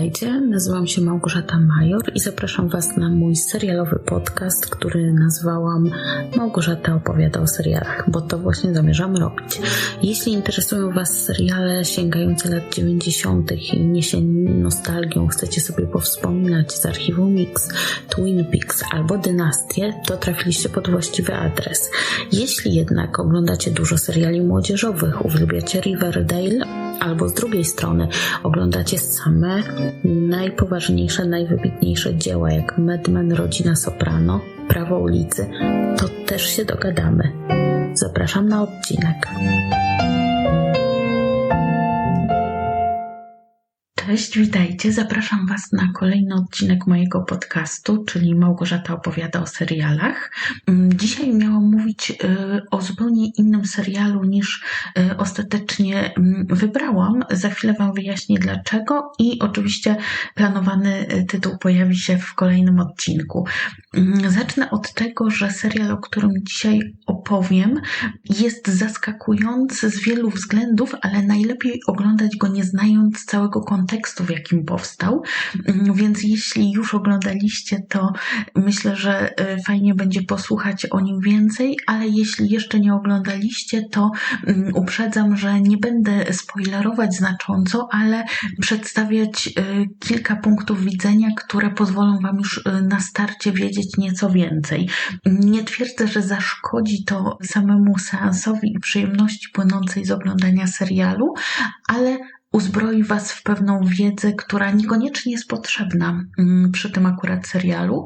Witajcie, nazywam się Małgorzata Major i zapraszam Was na mój serialowy podcast, który nazwałam Małgorzata opowiada o serialach, bo to właśnie zamierzam robić. Jeśli interesują Was seriale sięgające lat 90. i niesie nostalgią, chcecie sobie powspominać z archiwum Mix, Twin Peaks albo Dynastię, to trafiliście pod właściwy adres. Jeśli jednak oglądacie dużo seriali młodzieżowych, uwielbiacie Riverdale, albo z drugiej strony oglądacie same najpoważniejsze, najwybitniejsze dzieła, jak Mad Men, Rodzina Soprano, Prawo ulicy, to też się dogadamy. Zapraszam na odcinek. Cześć, witajcie. Zapraszam Was na kolejny odcinek mojego podcastu, czyli Małgorzata opowiada o serialach. Mm, dzisiaj miałam mówić y, o zupełnie innym serialu niż y, ostatecznie mm, wybrałam. Za chwilę Wam wyjaśnię dlaczego i oczywiście planowany y, tytuł pojawi się w kolejnym odcinku. Mm, zacznę od tego, że serial, o którym dzisiaj opowiem, jest zaskakujący z wielu względów, ale najlepiej oglądać go nie znając całego kontekstu kontekstu, w jakim powstał. Mm, więc jeśli już oglądaliście, to myślę, że y, fajnie będzie posłuchać o nim więcej, ale jeśli jeszcze nie oglądaliście, to mm, uprzedzam, że nie będę spoilerować znacząco, ale przedstawiać y, kilka punktów widzenia, które pozwolą Wam już y, na starcie wiedzieć nieco więcej. Nie twierdzę, że zaszkodzi to samemu seansowi i przyjemności płynącej z oglądania serialu, ale uzbroi Was w pewną wiedzę, która niekoniecznie jest potrzebna mm, przy tym akurat serialu.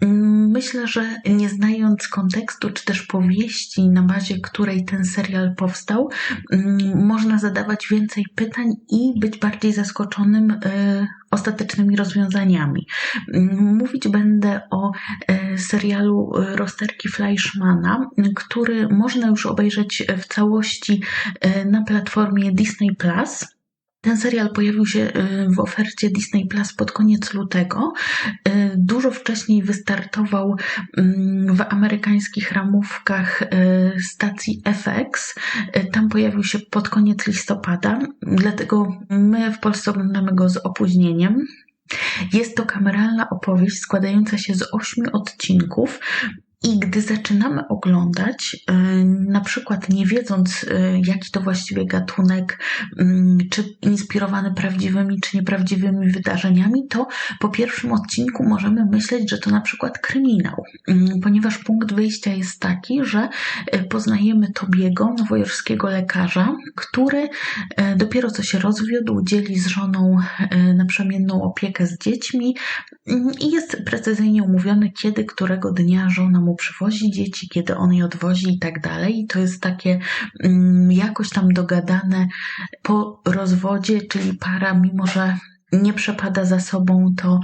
Mm, myślę, że nie znając kontekstu, czy też powieści, na bazie której ten serial powstał, mm, można zadawać więcej pytań i być bardziej zaskoczonym y, ostatecznymi rozwiązaniami. Mówić będę o y, serialu Rosterki Fleischmana, który można już obejrzeć w całości y, na platformie Disney Plus. Ten serial pojawił się y, w ofercie Disney Plus pod koniec lutego. Y, dużo wcześniej wystartował mm, w amerykańskich ramówkach y, stacji FX. Tam pojawił się pod koniec listopada, dlatego my w Polsce oglądamy go z opóźnieniem. Jest to kameralna opowieść składająca się z ośmiu odcinków, i gdy zaczynamy oglądać, y, na przykład nie wiedząc, y, jaki to właściwie gatunek, mm, czy inspirowany prawdziwymi, czy nieprawdziwymi wydarzeniami, to po pierwszym odcinku możemy myśleć, że to na przykład kryminał, mm, ponieważ punkt wyjścia jest taki, że y, poznajemy Tobiego, nowojorskiego lekarza, który dopiero co się rozwiódł, dzieli z żoną naprzemienną opiekę z dziećmi mm, i jest precyzyjnie umówiony, kiedy, którego dnia żona mu mu przywozi dzieci, kiedy on je odwozi i tak dalej. I to jest takie mm, jakoś tam dogadane po rozwodzie, czyli para, mimo że nie przepada za sobą, to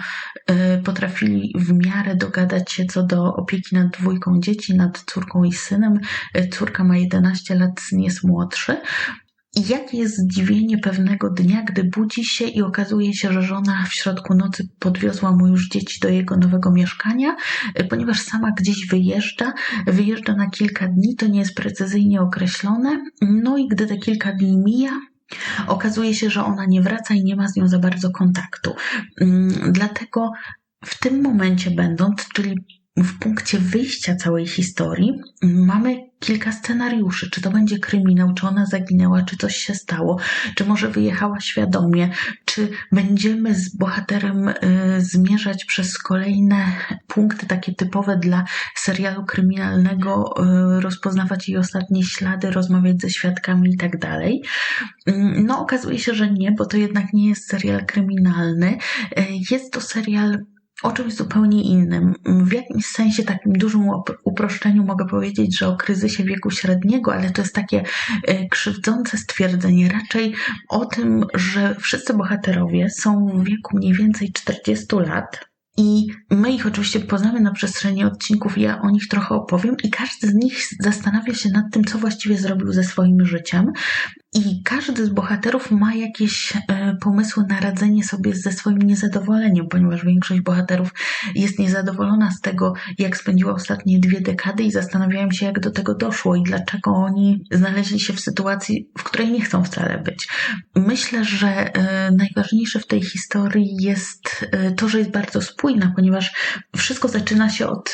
y, potrafili w miarę dogadać się co do opieki nad dwójką dzieci, nad córką i synem. Y, córka ma 11 lat, syn jest młodszy. I jakie jest zdziwienie pewnego dnia, gdy budzi się i okazuje się, że żona w środku nocy podwiozła mu już dzieci do jego nowego mieszkania, ponieważ sama gdzieś wyjeżdża, wyjeżdża na kilka dni, to nie jest precyzyjnie określone. No i gdy te kilka dni mija, okazuje się, że ona nie wraca i nie ma z nią za bardzo kontaktu. Mm, dlatego w tym momencie będąc, czyli w punkcie wyjścia całej historii mamy kilka scenariuszy. Czy to będzie kryminał, czy ona zaginęła, czy coś się stało, czy może wyjechała świadomie, czy będziemy z bohaterem y, zmierzać przez kolejne punkty takie typowe dla serialu kryminalnego, y, rozpoznawać jej ostatnie ślady, rozmawiać ze świadkami i tak dalej. Mm, no, okazuje się, że nie, bo to jednak nie jest serial kryminalny. Y, jest to serial o czymś zupełnie innym. W jakimś sensie, takim dużym uproszczeniu mogę powiedzieć, że o kryzysie wieku średniego, ale to jest takie e, krzywdzące stwierdzenie raczej o tym, że wszyscy bohaterowie są w wieku mniej więcej 40 lat. I my ich oczywiście poznamy na przestrzeni odcinków, ja o nich trochę opowiem, i każdy z nich zastanawia się nad tym, co właściwie zrobił ze swoim życiem. I każdy z bohaterów ma jakieś e, pomysły na radzenie sobie ze swoim niezadowoleniem, ponieważ większość bohaterów jest niezadowolona z tego, jak spędziła ostatnie dwie dekady i zastanawiają się, jak do tego doszło i dlaczego oni znaleźli się w sytuacji, w której nie chcą wcale być. Myślę, że e, najważniejsze w tej historii jest e, to, że jest bardzo spójna, ponieważ wszystko zaczyna się od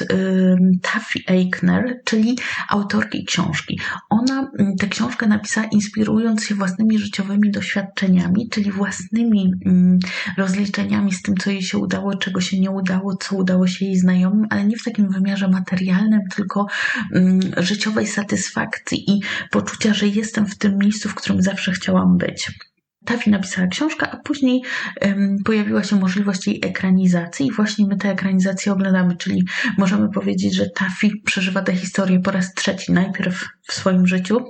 Taffy Eichner, czyli autorki książki. Ona tę książkę napisała inspirując dzieląc się własnymi życiowymi doświadczeniami, czyli własnymi mm, rozliczeniami z tym, co jej się udało, czego się nie udało, co udało się jej znajomym, ale nie w takim wymiarze materialnym, tylko mm, życiowej satysfakcji i poczucia, że jestem w tym miejscu, w którym zawsze chciałam być. Tafi napisała książkę, a później um, pojawiła się możliwość jej ekranizacji. I właśnie my tę ekranizację oglądamy, czyli możemy powiedzieć, że Tafi przeżywa tę historię po raz trzeci, najpierw w swoim życiu,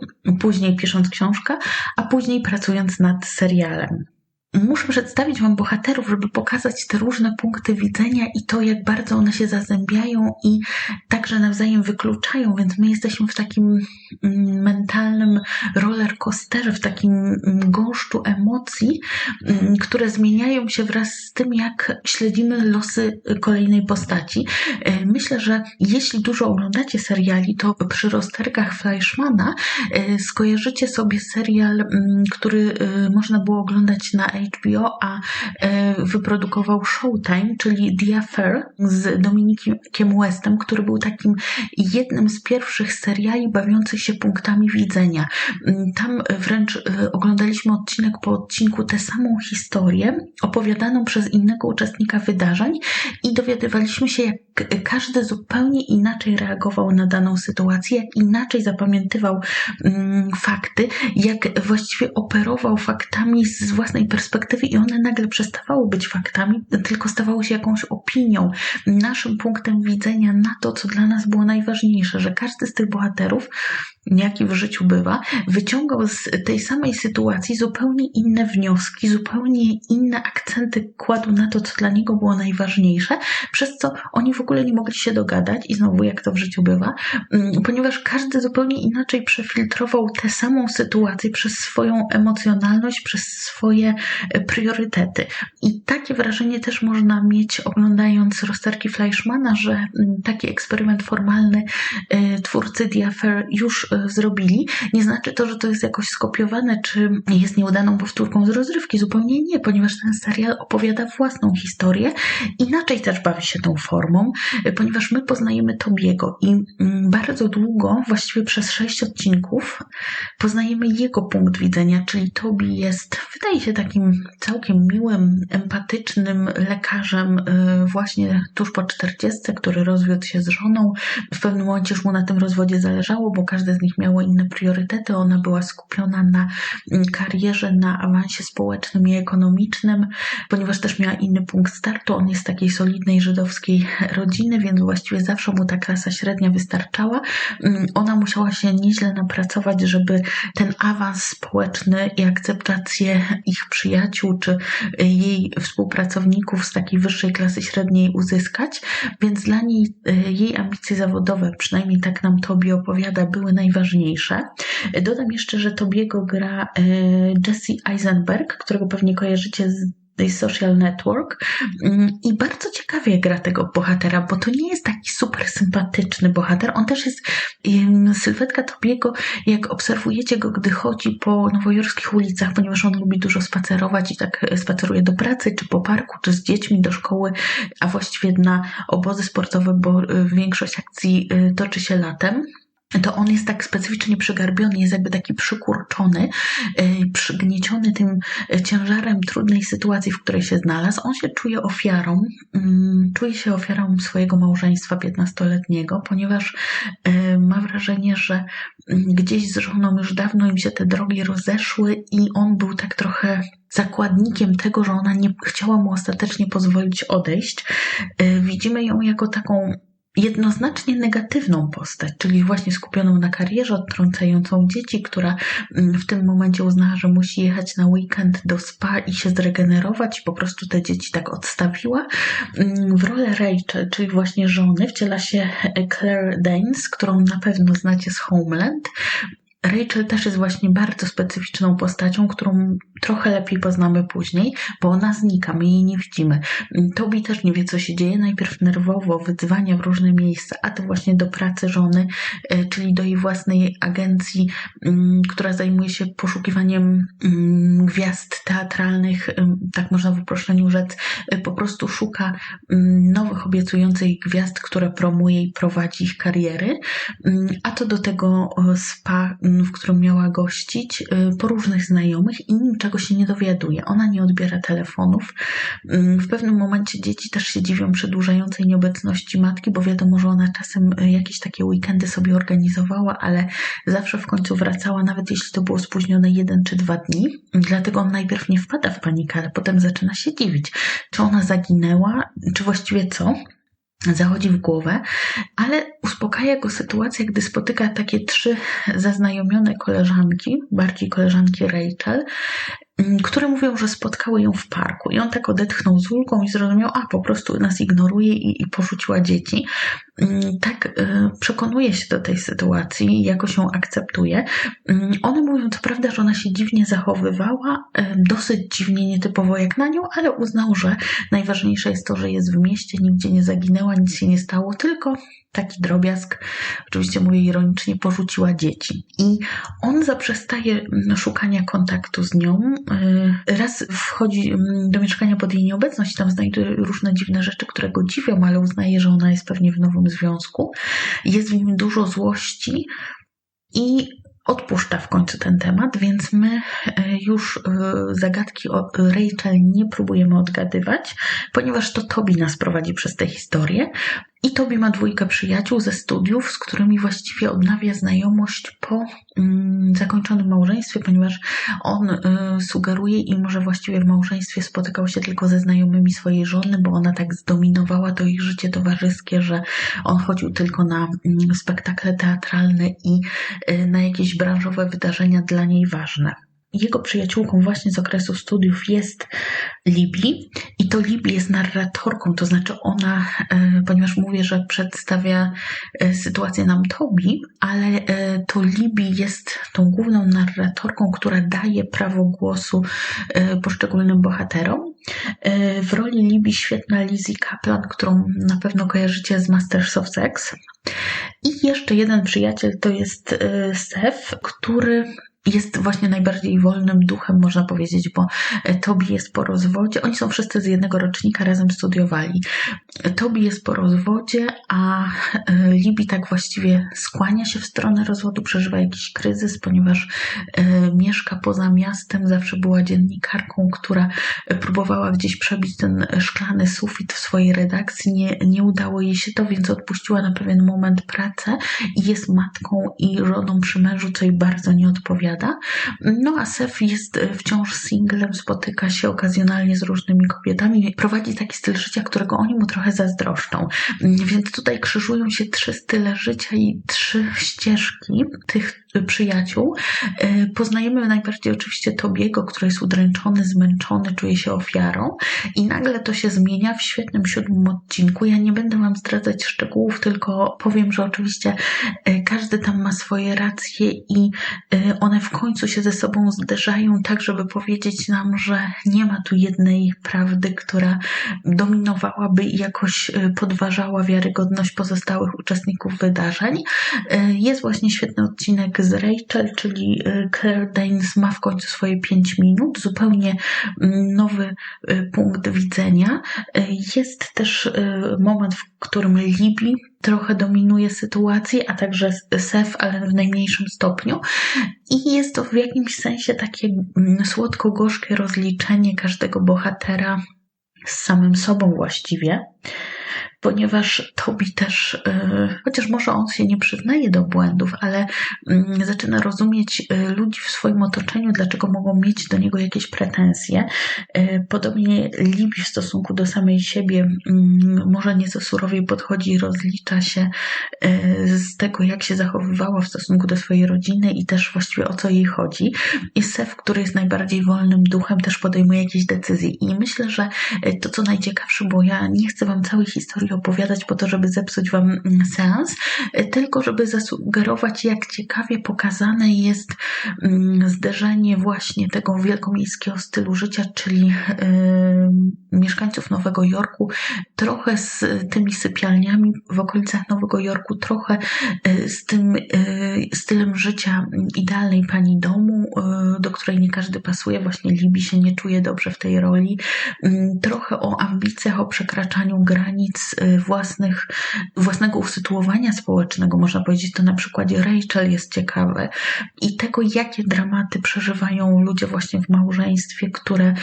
później pisząc książkę, a później pracując nad serialem muszę przedstawić Wam bohaterów, żeby pokazać te różne punkty widzenia i to, jak bardzo one się zazębiają i także nawzajem wykluczają, więc my jesteśmy w takim mm, mentalnym rollercoasterze, w takim mm, gąszczu emocji, mm, które zmieniają się wraz z tym, jak śledzimy losy kolejnej postaci. E, myślę, że jeśli dużo oglądacie seriali, to przy rozterkach Fleischmana e, skojarzycie sobie serial, który e, można było oglądać na HBO, a e, wyprodukował Showtime, czyli The Affair z Dominikiem Westem, który był takim jednym z pierwszych seriali bawiących się punktami widzenia. Mm, tam wręcz e, oglądaliśmy odcinek po odcinku tę samą historię, opowiadaną przez innego uczestnika wydarzeń i dowiadywaliśmy się, jak każdy zupełnie inaczej reagował na daną sytuację, jak inaczej zapamiętywał mm, fakty, jak właściwie operował faktami z własnej perspektywy i one nagle przestawały być faktami, tylko stawały się jakąś opinią, naszym punktem widzenia na to, co dla nas było najważniejsze, że każdy z tych bohaterów jaki w życiu bywa, wyciągał z tej samej sytuacji zupełnie inne wnioski, zupełnie inne akcenty kładł na to, co dla niego było najważniejsze, przez co oni w ogóle nie mogli się dogadać i znowu jak to w życiu bywa, mm, ponieważ każdy zupełnie inaczej przefiltrował tę samą sytuację przez swoją emocjonalność, przez swoje priorytety. I takie wrażenie też można mieć oglądając rozterki Fleischmana, że mm, taki eksperyment formalny e, twórcy The Affair już E, zrobili, nie znaczy to, że to jest jakoś skopiowane, czy jest nieudaną powtórką z rozrywki. Zupełnie nie, ponieważ ten serial opowiada własną historię. Inaczej też bawi się tą formą, e, ponieważ my poznajemy Tobiego i mm, bardzo długo, właściwie przez sześć odcinków, poznajemy jego punkt widzenia, czyli Tobi jest, wydaje się takim całkiem miłym, empatycznym lekarzem e, właśnie tuż po czterdziestce, który rozwiódł się z żoną. W pewnym momencie już mu na tym rozwodzie zależało, bo każdy z nich miało inne priorytety. Ona była skupiona na mm, karierze, na awansie społecznym i ekonomicznym, ponieważ też miała inny punkt startu. On jest z takiej solidnej żydowskiej rodziny, więc właściwie zawsze mu ta klasa średnia wystarczała. Mm, ona musiała się nieźle napracować, żeby ten awans społeczny i akceptację ich przyjaciół czy jej współpracowników z takiej wyższej klasy średniej uzyskać, więc dla niej y, jej ambicje zawodowe, przynajmniej tak nam Tobi opowiada, były najważniejsze. Dodam jeszcze, że Tobiego gra e, Jesse Eisenberg, którego pewnie kojarzycie z The Social Network mm, i bardzo ciekawie gra tego bohatera, bo to nie jest taki super sympatyczny bohater, on też jest sylwetka Tobiego, jak obserwujecie go, gdy chodzi po nowojorskich ulicach, ponieważ on lubi dużo spacerować i tak spaceruje do pracy, czy po parku, czy z dziećmi do szkoły, a właściwie na obozy sportowe, bo e, większość akcji e, toczy się latem to on jest tak specyficznie przygarbiony, jest jakby taki przykurczony, y, przygnieciony tym ciężarem trudnej sytuacji, w której się znalazł. On się czuje ofiarą, mm, czuje się ofiarą swojego małżeństwa 15-letniego, ponieważ y, ma wrażenie, że mm, gdzieś z żoną już dawno im się te drogi rozeszły i on był tak trochę zakładnikiem tego, że ona nie chciała mu ostatecznie pozwolić odejść. Widzimy ją jako taką jednoznacznie negatywną postać, czyli właśnie skupioną na karierze, odtrącającą dzieci, która mm, w tym momencie uznała, że musi jechać na weekend do spa i się zregenerować, po prostu te dzieci tak odstawiła. Mm, w rolę Rachel, czyli właśnie żony, wciela się Claire Danes, którą na pewno znacie z Homeland. Rachel też jest właśnie bardzo specyficzną postacią, którą trochę lepiej poznamy później, bo ona znika, my jej nie widzimy. Toby też nie wie, co się dzieje. Najpierw nerwowo wydzwania w różne miejsca, a to właśnie do pracy żony, e, czyli do jej własnej agencji, mm, która zajmuje się poszukiwaniem mm, gwiazd teatralnych, tak można w uproszczeniu rzec, e, po prostu szuka mm, nowych, obiecujących gwiazd, które promuje i prowadzi ich kariery, a to do tego e, spa w którym miała gościć, po różnych znajomych i niczego się nie dowiaduje. Ona nie odbiera telefonów. Mm, w pewnym momencie dzieci też się dziwią przedłużającej nieobecności matki, bo wiadomo, że ona czasem y, jakieś takie weekendy sobie organizowała, ale zawsze w końcu wracała, nawet jeśli to było spóźnione jeden czy dwa dni. Dlatego on najpierw nie wpada w panikę, ale potem zaczyna się dziwić, czy ona zaginęła, czy właściwie co zachodzi w głowę, ale uspokaja go sytuacja, gdy spotyka takie trzy zaznajomione koleżanki, bardziej koleżanki Rachel, które mówią, że spotkały ją w parku. I on tak odetchnął z ulgą i zrozumiał, a po prostu nas ignoruje i, i porzuciła dzieci. Mm, tak y, przekonuje się do tej sytuacji, jakoś ją akceptuje. Mm, one mówią, co prawda, że ona się dziwnie zachowywała, y, dosyć dziwnie, nietypowo jak na nią, ale uznał, że najważniejsze jest to, że jest w mieście, nigdzie nie zaginęła, nic się nie stało, tylko taki drobiazg, oczywiście mówię ironicznie, porzuciła dzieci. I on zaprzestaje mm, szukania kontaktu z nią. Y, raz wchodzi mm, do mieszkania pod jej nieobecność, tam znajduje różne dziwne rzeczy, które go dziwią, ale uznaje, że ona jest pewnie w nowym związku. Jest w nim dużo złości i odpuszcza w końcu ten temat, więc my e, już e, zagadki o Rachel nie próbujemy odgadywać, ponieważ to Tobi nas prowadzi przez tę historię. I Tobi ma dwójkę przyjaciół ze studiów, z którymi właściwie odnawia znajomość po mm, zakończonym małżeństwie, ponieważ on y, sugeruje im, że właściwie w małżeństwie spotykał się tylko ze znajomymi swojej żony, bo ona tak zdominowała to ich życie towarzyskie, że on chodził tylko na y, spektakle teatralne i y, na jakieś branżowe wydarzenia dla niej ważne jego przyjaciółką właśnie z okresu studiów jest Libi i to Libi jest narratorką, to znaczy ona, e, ponieważ mówię, że przedstawia e, sytuację nam Tobi, ale e, to Libi jest tą główną narratorką, która daje prawo głosu poszczególnym bohaterom. W roli Libi świetna Lizzie Kaplan, którą na pewno kojarzycie z Masters of Sex. I jeszcze jeden przyjaciel to jest Seth, który jest właśnie najbardziej wolnym duchem, można powiedzieć, bo Tobi jest po rozwodzie. Oni są wszyscy z jednego rocznika, razem studiowali. Tobi jest po rozwodzie, a e, Libi tak właściwie skłania się w stronę rozwodu, przeżywa jakiś kryzys, ponieważ e, mieszka poza miastem, zawsze była dziennikarką, która próbowała gdzieś przebić ten szklany sufit w swojej redakcji. Nie, nie udało jej się to, więc odpuściła na pewien moment pracę i jest matką i żoną przy mężu, co jej bardzo nie odpowiada No a Sef jest e, wciąż singlem, spotyka się okazjonalnie z różnymi kobietami, prowadzi taki styl życia, którego oni mu trochę zazdroszczą. Więc tutaj krzyżują się trzy style życia i trzy ścieżki tych przyjaciół. E, poznajemy najbardziej oczywiście Tobiego, który jest udręczony, zmęczony, czuje się ofiarą i nagle to się zmienia w świetnym siódmym odcinku. Ja nie będę Wam zdradzać szczegółów, tylko powiem, że oczywiście e, każdy tam ma swoje racje i one w końcu się ze sobą zderzają, tak żeby powiedzieć nam, że nie ma tu jednej prawdy, która dominowałaby i jakoś podważała wiarygodność pozostałych uczestników wydarzeń. Jest właśnie świetny odcinek z Rachel, czyli y, Claire Danes ma w końcu swoje 5 minut, zupełnie mm, nowy punkt widzenia. Jest też moment, w którym Libby trochę dominuje sytuację, a także Sef, ale w najmniejszym stopniu. I jest to w jakimś sensie takie mm, słodko-gorzkie rozliczenie każdego bohatera z samym sobą właściwie ponieważ Tobi też, e, chociaż może on się nie przyznaje do błędów, ale mm, zaczyna rozumieć e, ludzi w swoim otoczeniu, dlaczego mogą mieć do niego jakieś pretensje. E, podobnie Libi w stosunku do samej siebie mm, może nieco surowiej podchodzi i rozlicza się z tego, jak się zachowywała w stosunku do swojej rodziny i też właściwie o co jej chodzi. I Sef, który jest najbardziej wolnym duchem, też podejmuje jakieś decyzje. I myślę, że to, co najciekawsze, bo ja nie chcę Wam całej historii opowiadać po to, żeby zepsuć Wam mm, seans, tylko żeby zasugerować, jak ciekawie pokazane jest mm, zderzenie właśnie tego wielkomiejskiego stylu życia, czyli mieszkańców Nowego Jorku, trochę z tymi sypialniami w okolicach Nowego Jorku, trochę yy, z tym yy, stylem życia idealnej pani domu, do której nie każdy pasuje. Właśnie Libi się nie czuje dobrze w tej roli. Mm, trochę o ambicjach, o przekraczaniu granic własnych, własnego usytuowania społecznego. Można powiedzieć to na przykładzie Rachel jest ciekawe i tego, jakie dramaty przeżywają ludzie właśnie w małżeństwie, które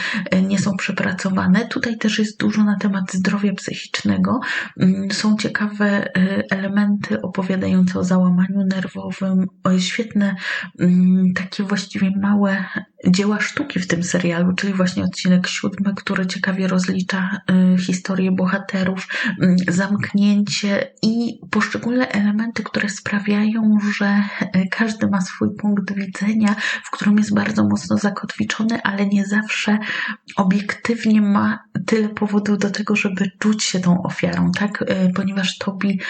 nie są przepracowane. Tutaj też jest dużo na temat zdrowia psychicznego. Mm, są ciekawe e, elementy opowiadające o załamaniu nerwowym, świetne mm, takie właściwie małe dzieła sztuki w tym serialu, czyli właśnie odcinek siódmy, który ciekawie rozlicza e, historię bohaterów, mm, zamknięcie i poszczególne elementy, które sprawiają, że każdy ma swój punkt widzenia, w którym jest bardzo mocno zakotwiczony, ale nie zawsze obiektywnie ma tyle powodów do tego, żeby czuć się tą ofiarą, tak? E, ponieważ Tobi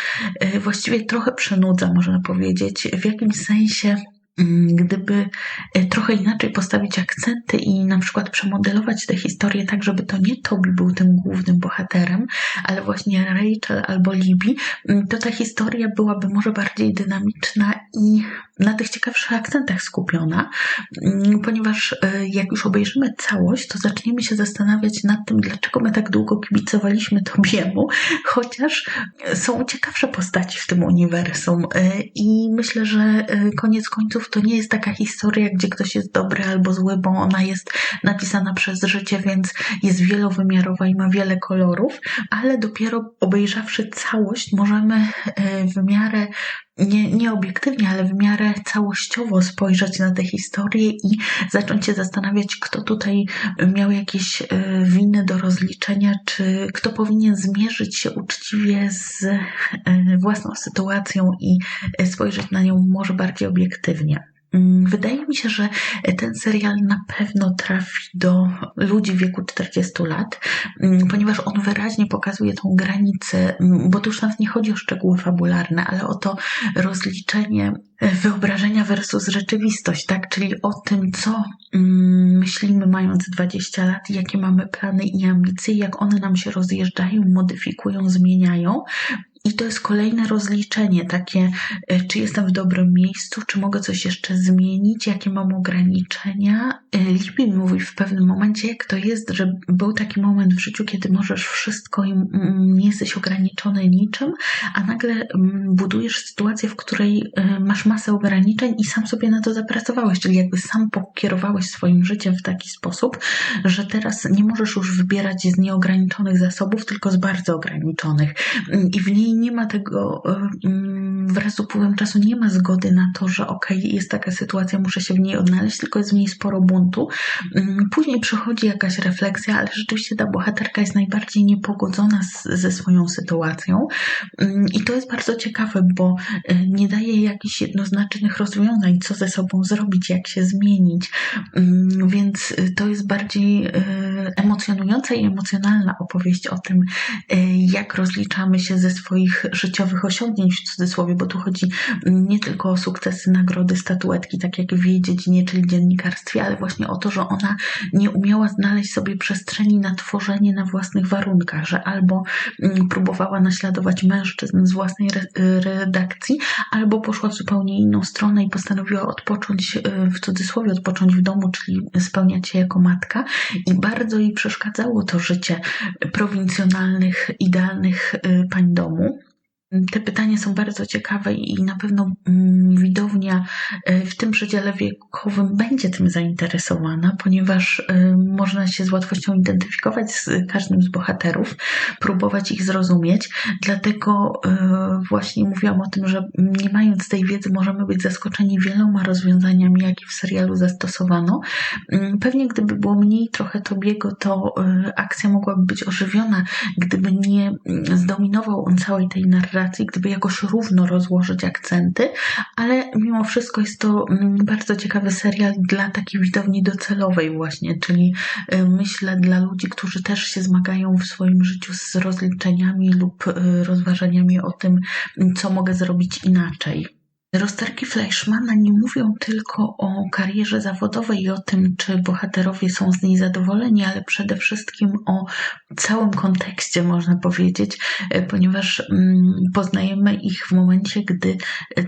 e, właściwie trochę przynudza, można powiedzieć, w jakimś sensie gdyby e, trochę inaczej postawić akcenty i na przykład przemodelować tę historię tak, żeby to nie Tobi był tym głównym bohaterem, ale właśnie Rachel albo Libby, mm, to ta historia byłaby może bardziej dynamiczna i na tych ciekawszych akcentach skupiona, mm, ponieważ e, jak już obejrzymy całość, to zaczniemy się zastanawiać nad tym, dlaczego my tak długo kibicowaliśmy Tobiemu, chociaż są ciekawsze postaci w tym uniwersum e, i myślę, że koniec końców to nie jest taka historia, gdzie ktoś jest dobry albo zły, bo ona jest napisana przez życie, więc jest wielowymiarowa i ma wiele kolorów, ale dopiero obejrzawszy całość, możemy e, w miarę nie, nie obiektywnie, ale w miarę całościowo spojrzeć na tę historię i zacząć się zastanawiać, kto tutaj miał jakieś e, winy do rozliczenia, czy kto powinien zmierzyć się uczciwie z e, własną sytuacją i spojrzeć na nią może bardziej obiektywnie. Mm, wydaje mi się, że ten serial na pewno trafi do ludzi w wieku 40 lat, mm, ponieważ on wyraźnie pokazuje tą granicę, mm, bo tu już nawet nie chodzi o szczegóły fabularne, ale o to rozliczenie e, wyobrażenia versus rzeczywistość, tak? Czyli o tym, co myślimy mając 20 lat, jakie mamy plany i ambicje, jak one nam się rozjeżdżają, modyfikują, zmieniają, i to jest kolejne rozliczenie, takie, e, czy jestem w dobrym miejscu, czy mogę coś jeszcze zmienić, jakie mam ograniczenia. E, Libi mówi w pewnym momencie, jak to jest, że był taki moment w życiu, kiedy możesz wszystko i nie jesteś ograniczony niczym, a nagle budujesz sytuację, w której e, masz masę ograniczeń i sam sobie na to zapracowałeś, czyli jakby sam pokierowałeś swoim życiem w taki sposób, że teraz nie możesz już wybierać z nieograniczonych zasobów, tylko z bardzo ograniczonych. I w niej i nie ma tego, e, mm, wraz z upływem czasu nie ma zgody na to, że okej, okay, jest taka sytuacja, muszę się w niej odnaleźć, tylko jest w niej sporo buntu. Mm, później przychodzi jakaś refleksja, ale rzeczywiście ta bohaterka jest najbardziej niepogodzona z, ze swoją sytuacją mm, i to jest bardzo ciekawe, bo e, nie daje jakichś jednoznacznych rozwiązań, co ze sobą zrobić, jak się zmienić, więc e, to jest bardziej emocjonująca i emocjonalna opowieść o tym, jak rozliczamy się ze swoimi swoich życiowych osiągnięć w cudzysłowie, bo tu chodzi nie tylko o sukcesy, nagrody, statuetki, tak jak w jej dziedzinie, czyli dziennikarstwie, ale właśnie o to, że ona nie umiała znaleźć sobie przestrzeni na tworzenie na własnych warunkach, że albo mm, próbowała naśladować mężczyzn z własnej redakcji, albo poszła w zupełnie inną stronę i postanowiła odpocząć, y, w cudzysłowie odpocząć w domu, czyli spełniać się jako matka i bardzo jej przeszkadzało to życie prowincjonalnych, idealnych y, pań domu. Te pytania są bardzo ciekawe i na pewno mm, widownia e, w tym przedziale wiekowym będzie tym zainteresowana, ponieważ e, można się z łatwością identyfikować z każdym z bohaterów, próbować ich zrozumieć. Dlatego e, właśnie mówiłam o tym, że nie mając tej wiedzy, możemy być zaskoczeni wieloma rozwiązaniami, jakie w serialu zastosowano. Mm, pewnie gdyby było mniej trochę Tobiego, to akcja mogłaby być ożywiona, gdyby nie mm, zdominował on całej tej narracji narracji, gdyby jakoś równo rozłożyć akcenty, ale mimo wszystko jest to mm, bardzo ciekawy serial dla takiej widowni docelowej właśnie, czyli y, myślę dla ludzi, którzy też się zmagają w swoim życiu z rozliczeniami lub y, rozważaniami o tym, co mogę zrobić inaczej. Rozterki Fleischmana nie mówią tylko o karierze zawodowej i o tym, czy bohaterowie są z niej zadowoleni, ale przede wszystkim o całym kontekście, można powiedzieć, e, ponieważ mm, poznajemy ich w momencie, gdy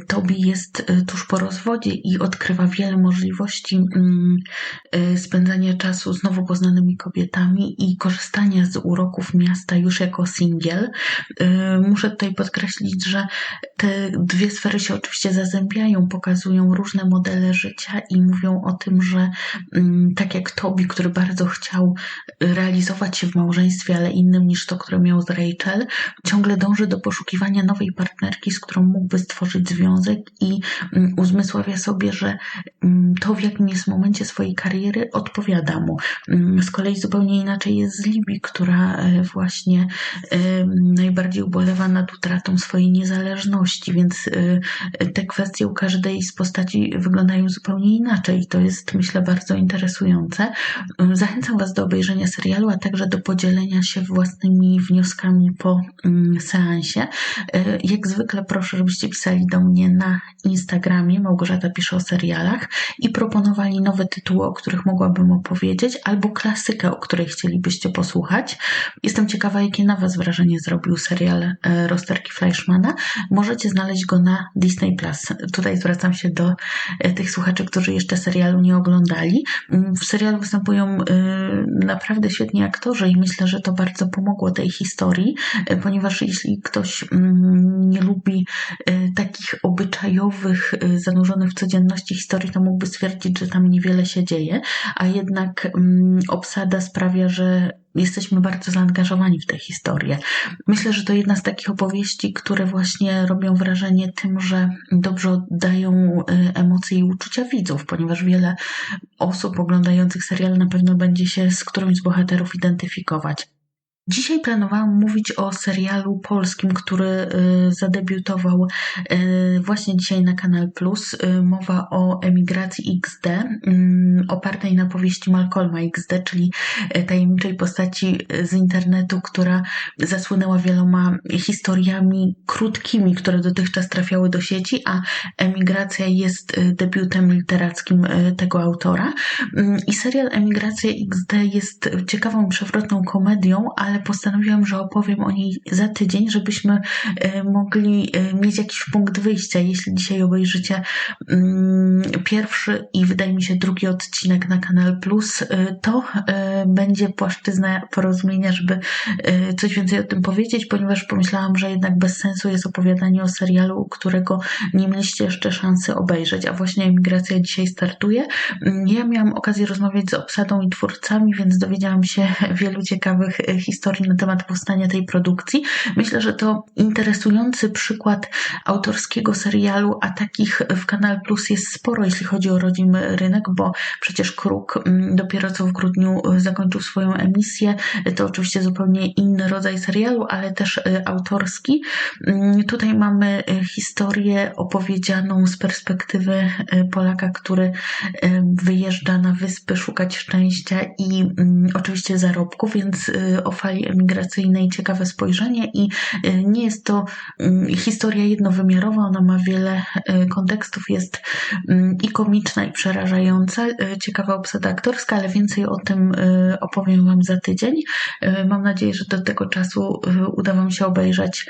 Tobi jest e, tuż po rozwodzie i odkrywa wiele możliwości mm, e, spędzania czasu z nowo poznanymi kobietami i korzystania z uroków miasta już jako singiel. Muszę tutaj podkreślić, że te dwie sfery się oczywiście zazębiają, pokazują różne modele życia i mówią o tym, że mm, tak jak Tobi, który bardzo chciał realizować się w małżeństwie, ale innym niż to, które miał z Rachel, ciągle dąży do poszukiwania nowej partnerki, z którą mógłby stworzyć związek i mm, uzmysławia sobie, że mm, to w jakim jest momencie swojej kariery odpowiada mu. Z kolei zupełnie inaczej jest z Libii, która e, właśnie e, najbardziej ubolewa nad utratą swojej niezależności, więc e, kwestie u każdej z postaci wyglądają zupełnie inaczej i to jest, myślę, bardzo interesujące. Zachęcam Was do obejrzenia serialu, a także do podzielenia się własnymi wnioskami po seansie. E, jak zwykle proszę, żebyście pisali do mnie na Instagramie, Małgorzata pisze o serialach i proponowali nowe tytuły, o których mogłabym opowiedzieć, albo klasykę, o której chcielibyście posłuchać. Jestem ciekawa, jakie na Was wrażenie zrobił serial e, Rozterki Fleischmana. Możecie znaleźć go na Disney Plus. Tutaj zwracam się do e, tych słuchaczy, którzy jeszcze serialu nie oglądali. Mm, w serialu występują e, naprawdę świetni aktorzy i myślę, że to bardzo pomogło tej historii, e, ponieważ jeśli ktoś mm, nie lubi takich obyczajowych, zanurzonych w codzienności historii, to mógłby stwierdzić, że tam niewiele się dzieje, a jednak mm, obsada sprawia, że jesteśmy bardzo zaangażowani w tę historię. Myślę, że to jedna z takich opowieści, które właśnie robią wrażenie tym, że dobrze oddają y, emocje i uczucia widzów, ponieważ wiele osób oglądających serial na pewno będzie się z którymś z bohaterów identyfikować. Dzisiaj planowałam mówić o serialu polskim, który y, zadebiutował y, właśnie dzisiaj na Kanal Plus. Y, mowa o emigracji XD, mm, opartej na powieści Malcolma XD, czyli tajemniczej postaci z internetu, która zasłynęła wieloma historiami krótkimi, które dotychczas trafiały do sieci, a emigracja jest debiutem literackim tego autora. Mm, I serial Emigracja XD jest ciekawą, przewrotną komedią, ale ale postanowiłam, że opowiem o niej za tydzień, żebyśmy e, mogli e, mieć jakiś punkt wyjścia. Jeśli dzisiaj obejrzycie mm, pierwszy i wydaje mi się drugi odcinek na Kanal Plus, e, to będzie płaszczyzna porozumienia, żeby coś więcej o tym powiedzieć, ponieważ pomyślałam, że jednak bez sensu jest opowiadanie o serialu, którego nie mieliście jeszcze szansy obejrzeć, a właśnie emigracja dzisiaj startuje. Mm, ja miałam okazję rozmawiać z obsadą i twórcami, więc dowiedziałam się wielu ciekawych historii historii na temat powstania tej produkcji. Myślę, że to interesujący przykład autorskiego serialu, a takich w Kanal Plus jest sporo, jeśli chodzi o rodzimy rynek, bo przecież Kruk mm, dopiero co w grudniu y, zakończył swoją emisję. To oczywiście zupełnie inny rodzaj serialu, ale też y, autorski. Mm, tutaj mamy y, historię opowiedzianą z perspektywy Polaka, który wyjeżdża na wyspy szukać szczęścia i mm, oczywiście zarobków, więc o fali fali emigracyjnej ciekawe spojrzenie i y, nie jest to mm, historia jednowymiarowa, ona ma wiele y, kontekstów, jest mm, i komiczna, i przerażająca, y, ciekawa obsada aktorska, ale więcej o tym opowiem Wam za tydzień. Mam nadzieję, że do tego czasu uda Wam się obejrzeć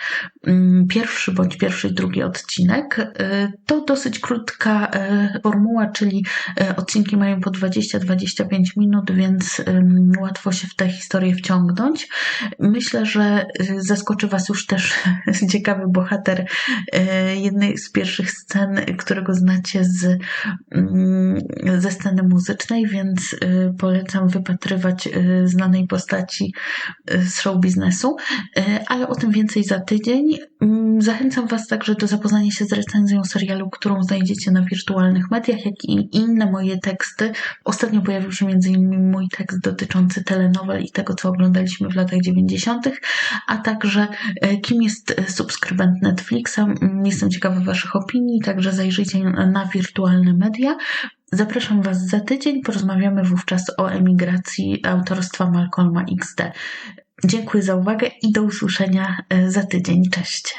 mm, pierwszy bądź pierwszy i drugi odcinek. To dosyć krótka formuła, czyli odcinki mają po 20-25 minut, więc łatwo się w tę historię wciągnąć. Myślę, że y, zaskoczy Was już też ciekawy bohater y, jednej z pierwszych scen, którego znacie z, mm, ze sceny muzycznej, więc y, polecam wypatrywać znanej postaci z show biznesu, ale o tym więcej za tydzień. Mm, zachęcam Was także do zapoznania się z recenzją serialu, którą znajdziecie na wirtualnych mediach, jak i inne moje teksty. Ostatnio pojawił się m.in. mój tekst dotyczący telenowel i tego, co oglądaliśmy w latach 90., a także kim jest subskrybent Netflixa. Jestem ciekawa Waszych opinii, także zajrzyjcie na wirtualne media. Zapraszam Was za tydzień, porozmawiamy wówczas o emigracji autorstwa Malcolma XD. Dziękuję za uwagę i do usłyszenia za tydzień. Cześć.